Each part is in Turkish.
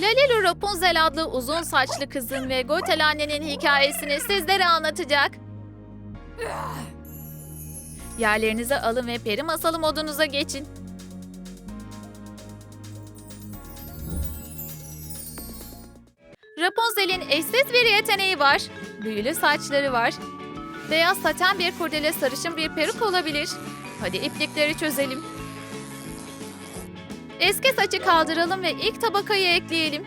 Lalilu Rapunzel adlı uzun saçlı kızın ve Gotel annenin hikayesini sizlere anlatacak. Yerlerinize alın ve peri masalı modunuza geçin. Rapunzel'in eşsiz bir yeteneği var. Büyülü saçları var. Beyaz saten bir kurdele sarışın bir peruk olabilir. Hadi iplikleri çözelim. Eski saçı kaldıralım ve ilk tabakayı ekleyelim.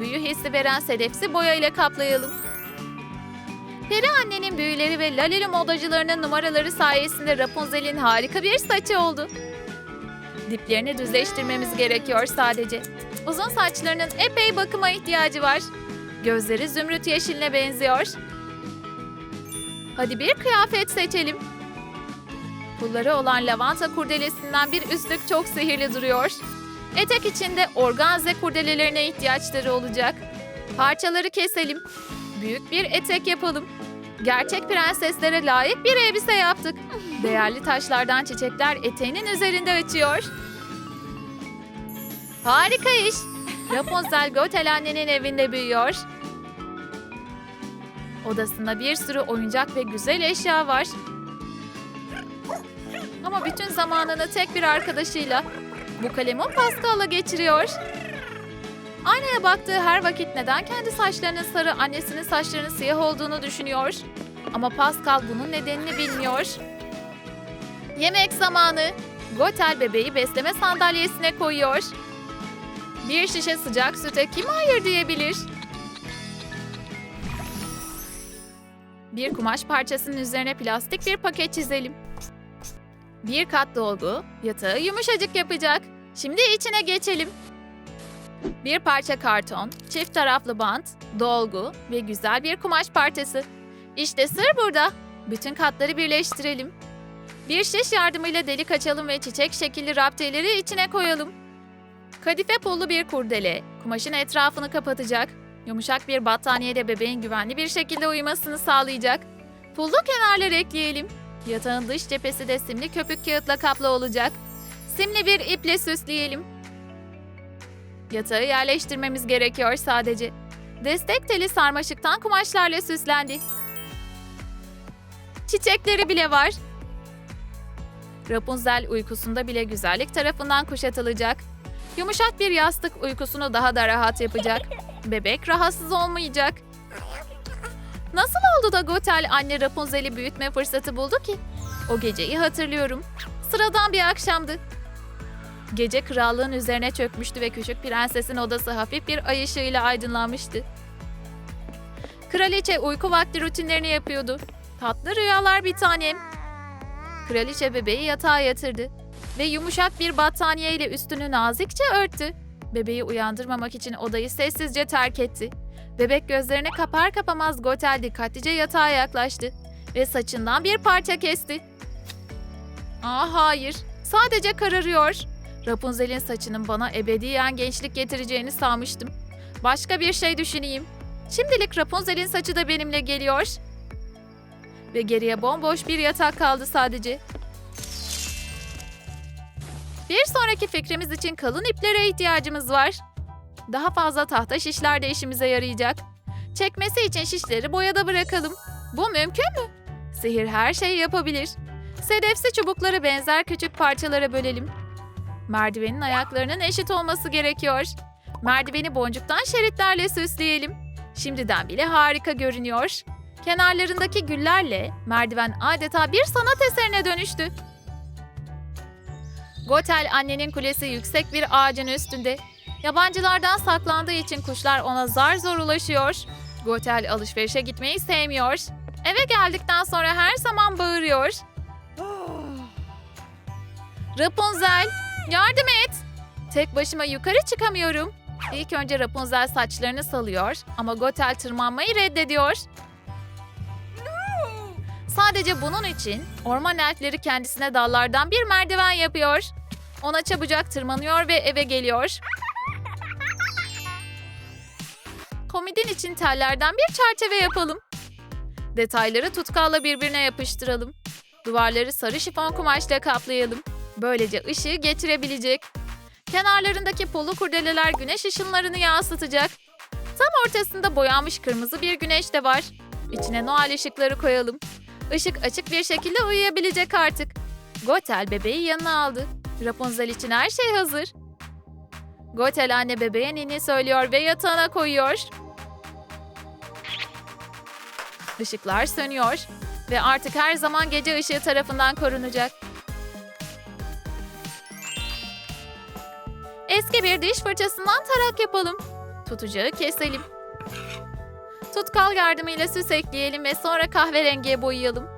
Büyü hissi veren sedefsi boya ile kaplayalım. Peri annenin büyüleri ve Laleli modacılarının numaraları sayesinde Rapunzel'in harika bir saçı oldu. Diplerini düzleştirmemiz gerekiyor sadece. Uzun saçlarının epey bakıma ihtiyacı var. Gözleri zümrüt yeşiline benziyor. Hadi bir kıyafet seçelim. Pulları olan lavanta kurdelesinden bir üstlük çok sihirli duruyor. Etek içinde organze kurdelelerine ihtiyaçları olacak. Parçaları keselim. Büyük bir etek yapalım. Gerçek prenseslere layık bir elbise yaptık. Değerli taşlardan çiçekler eteğinin üzerinde açıyor. Harika iş. Rapunzel Gotel annenin evinde büyüyor. Odasında bir sürü oyuncak ve güzel eşya var. Ama bütün zamanını tek bir arkadaşıyla, bu kalemun Pascal'la geçiriyor. Aynaya baktığı her vakit neden kendi saçlarının sarı, annesinin saçlarının siyah olduğunu düşünüyor. Ama Pascal bunun nedenini bilmiyor. Yemek zamanı. Gotel bebeği besleme sandalyesine koyuyor. Bir şişe sıcak süte kim hayır diyebilir? Bir kumaş parçasının üzerine plastik bir paket çizelim. Bir kat dolgu yatağı yumuşacık yapacak. Şimdi içine geçelim. Bir parça karton, çift taraflı bant, dolgu ve güzel bir kumaş parçası. İşte sır burada. Bütün katları birleştirelim. Bir şiş yardımıyla delik açalım ve çiçek şekilli raptiyeleri içine koyalım. Kadife pullu bir kurdele, kumaşın etrafını kapatacak. Yumuşak bir battaniye de bebeğin güvenli bir şekilde uyumasını sağlayacak. Pullu kenarlar ekleyelim. Yatağın dış cephesi de simli köpük kağıtla kaplı olacak. Simli bir iple süsleyelim. Yatağı yerleştirmemiz gerekiyor sadece. Destek teli sarmaşıktan kumaşlarla süslendi. Çiçekleri bile var. Rapunzel uykusunda bile güzellik tarafından kuşatılacak. Yumuşak bir yastık uykusunu daha da rahat yapacak. Bebek rahatsız olmayacak. Nasıl oldu da Gotel anne Rapunzel'i büyütme fırsatı buldu ki? O geceyi hatırlıyorum. Sıradan bir akşamdı. Gece krallığın üzerine çökmüştü ve küçük prensesin odası hafif bir ay ışığıyla aydınlanmıştı. Kraliçe uyku vakti rutinlerini yapıyordu. Tatlı rüyalar bir tanem. Kraliçe bebeği yatağa yatırdı ve yumuşak bir battaniye ile üstünü nazikçe örttü. Bebeği uyandırmamak için odayı sessizce terk etti. Bebek gözlerini kapar kapamaz Gotel dikkatlice yatağa yaklaştı ve saçından bir parça kesti. Aa hayır, sadece kararıyor. Rapunzel'in saçının bana ebediyen gençlik getireceğini sanmıştım. Başka bir şey düşüneyim. Şimdilik Rapunzel'in saçı da benimle geliyor. Ve geriye bomboş bir yatak kaldı sadece. Bir sonraki fikrimiz için kalın iplere ihtiyacımız var. Daha fazla tahta şişler de işimize yarayacak. Çekmesi için şişleri boyada bırakalım. Bu mümkün mü? Sihir her şeyi yapabilir. Sedefsi çubukları benzer küçük parçalara bölelim. Merdivenin ayaklarının eşit olması gerekiyor. Merdiveni boncuktan şeritlerle süsleyelim. Şimdiden bile harika görünüyor. Kenarlarındaki güllerle merdiven adeta bir sanat eserine dönüştü. Gotel annenin kulesi yüksek bir ağacın üstünde. Yabancılardan saklandığı için kuşlar ona zar zor ulaşıyor. Gotel alışverişe gitmeyi sevmiyor. Eve geldikten sonra her zaman bağırıyor. Rapunzel, yardım et. Tek başıma yukarı çıkamıyorum. İlk önce Rapunzel saçlarını salıyor ama Gotel tırmanmayı reddediyor. Sadece bunun için orman elfleri kendisine dallardan bir merdiven yapıyor. Ona çabucak tırmanıyor ve eve geliyor. Komodin için tellerden bir çerçeve yapalım. Detayları tutkalla birbirine yapıştıralım. Duvarları sarı şifon kumaşla kaplayalım. Böylece ışığı getirebilecek. Kenarlarındaki pullu kurdeleler güneş ışınlarını yansıtacak. Tam ortasında boyanmış kırmızı bir güneş de var. İçine Noel ışıkları koyalım. Işık açık bir şekilde uyuyabilecek artık. Gotel bebeği yanına aldı. Rapunzel için her şey hazır. Gotel anne bebeğe ninni söylüyor ve yatağına koyuyor. Işıklar sönüyor ve artık her zaman gece ışığı tarafından korunacak. Eski bir diş fırçasından tarak yapalım. Tutacağı keselim. Tutkal yardımıyla süs ekleyelim ve sonra kahverengiye boyayalım.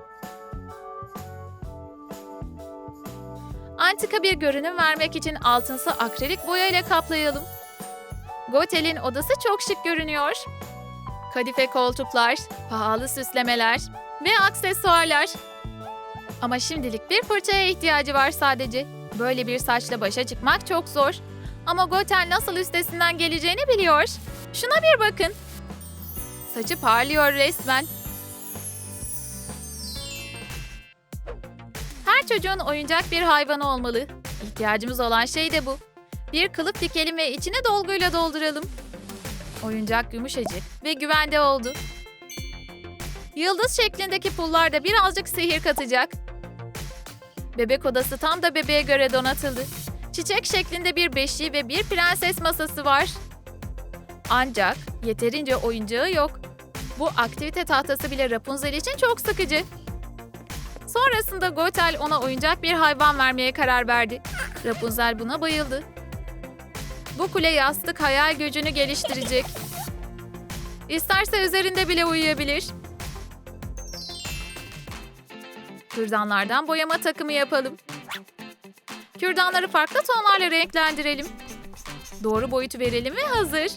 Antika bir görünüm vermek için altınsı akrilik boya ile kaplayalım. Gotel'in odası çok şık görünüyor. Kadife koltuklar, pahalı süslemeler ve aksesuarlar. Ama şimdilik bir fırçaya ihtiyacı var sadece. Böyle bir saçla başa çıkmak çok zor. Ama Gotel nasıl üstesinden geleceğini biliyor. Şuna bir bakın. Saçı parlıyor resmen. Çocuğun oyuncak bir hayvanı olmalı. İhtiyacımız olan şey de bu. Bir kılıf dikelim ve içine dolguyla dolduralım. Oyuncak yumuşacık ve güvende oldu. Yıldız şeklindeki pullar da birazcık sihir katacak. Bebek odası tam da bebeğe göre donatıldı. Çiçek şeklinde bir beşiği ve bir prenses masası var. Ancak yeterince oyuncağı yok. Bu aktivite tahtası bile Rapunzel için çok sıkıcı. Sonrasında Gotel ona oyuncak bir hayvan vermeye karar verdi. Rapunzel buna bayıldı. Bu kule yastık hayal gücünü geliştirecek. İsterse üzerinde bile uyuyabilir. Kürdanlardan boyama takımı yapalım. Kürdanları farklı tonlarla renklendirelim. Doğru boyutu verelim ve hazır.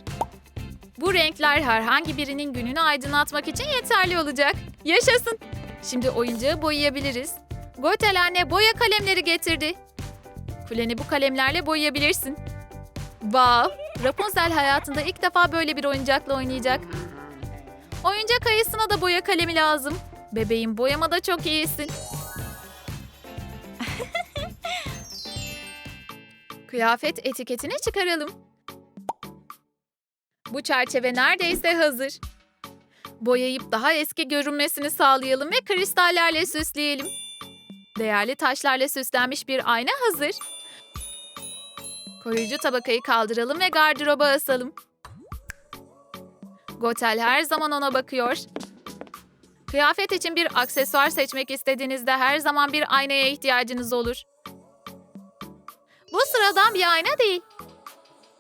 Bu renkler herhangi birinin gününü aydınlatmak için yeterli olacak. Yaşasın. Şimdi oyuncağı boyayabiliriz. Gotel anne boya kalemleri getirdi. Kuleni bu kalemlerle boyayabilirsin. Wow! Rapunzel hayatında ilk defa böyle bir oyuncakla oynayacak. Oyuncak ayısına da boya kalemi lazım. Bebeğim boyamada çok iyisin. Kıyafet etiketini çıkaralım. Bu çerçeve neredeyse hazır. Boyayıp daha eski görünmesini sağlayalım ve kristallerle süsleyelim. Değerli taşlarla süslenmiş bir ayna hazır. Koruyucu tabakayı kaldıralım ve gardıroba asalım. Gotel her zaman ona bakıyor. Kıyafet için bir aksesuar seçmek istediğinizde her zaman bir aynaya ihtiyacınız olur. Bu sıradan bir ayna değil.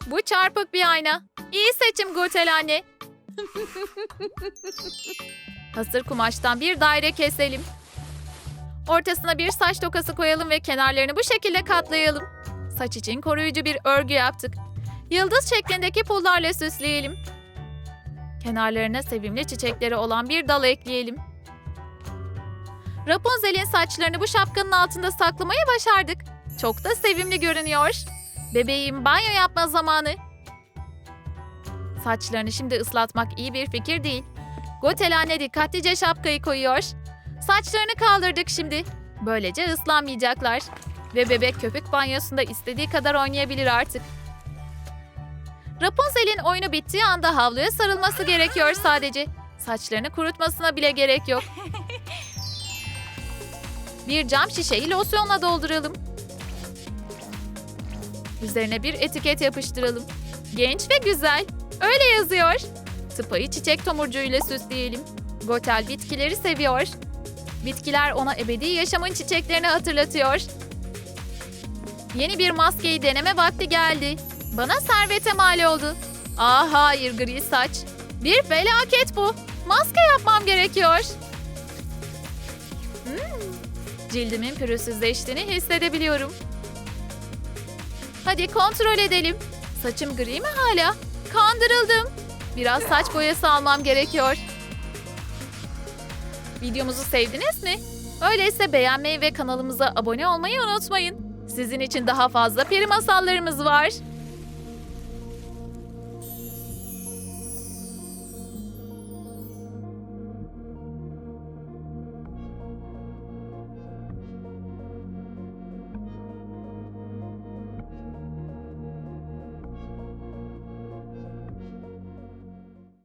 Bu çarpık bir ayna. İyi seçim Gotel anne. Hasır kumaştan bir daire keselim. Ortasına bir saç tokası koyalım ve kenarlarını bu şekilde katlayalım. Saç için koruyucu bir örgü yaptık. Yıldız şeklindeki pullarla süsleyelim. Kenarlarına sevimli çiçekleri olan bir dal ekleyelim. Rapunzel'in saçlarını bu şapkanın altında saklamayı başardık. Çok da sevimli görünüyor. Bebeğim banyo yapma zamanı. Saçlarını şimdi ıslatmak iyi bir fikir değil. Gotel anne dikkatlice şapkayı koyuyor. Saçlarını kaldırdık şimdi. Böylece ıslanmayacaklar. Ve bebek köpük banyosunda istediği kadar oynayabilir artık. Rapunzel'in oyunu bittiği anda havluya sarılması gerekiyor sadece. Saçlarını kurutmasına bile gerek yok. Bir cam şişeyi losyonla dolduralım. Üzerine bir etiket yapıştıralım. Genç ve güzel. Öyle yazıyor. Tıpayı çiçek tomurcuğuyla süsleyelim. Gotel bitkileri seviyor. Bitkiler ona ebedi yaşamın çiçeklerini hatırlatıyor. Yeni bir maskeyi deneme vakti geldi. Bana servete mal oldu. Aa hayır gri saç. Bir felaket bu. Maske yapmam gerekiyor. Hmm, Cildimin pürüzsüzleştiğini hissedebiliyorum. Hadi kontrol edelim. Saçım gri mi hala? Kandırıldım. Biraz saç boyası almam gerekiyor. Videomuzu sevdiniz mi? Öyleyse beğenmeyi ve kanalımıza abone olmayı unutmayın. Sizin için daha fazla peri masallarımız var.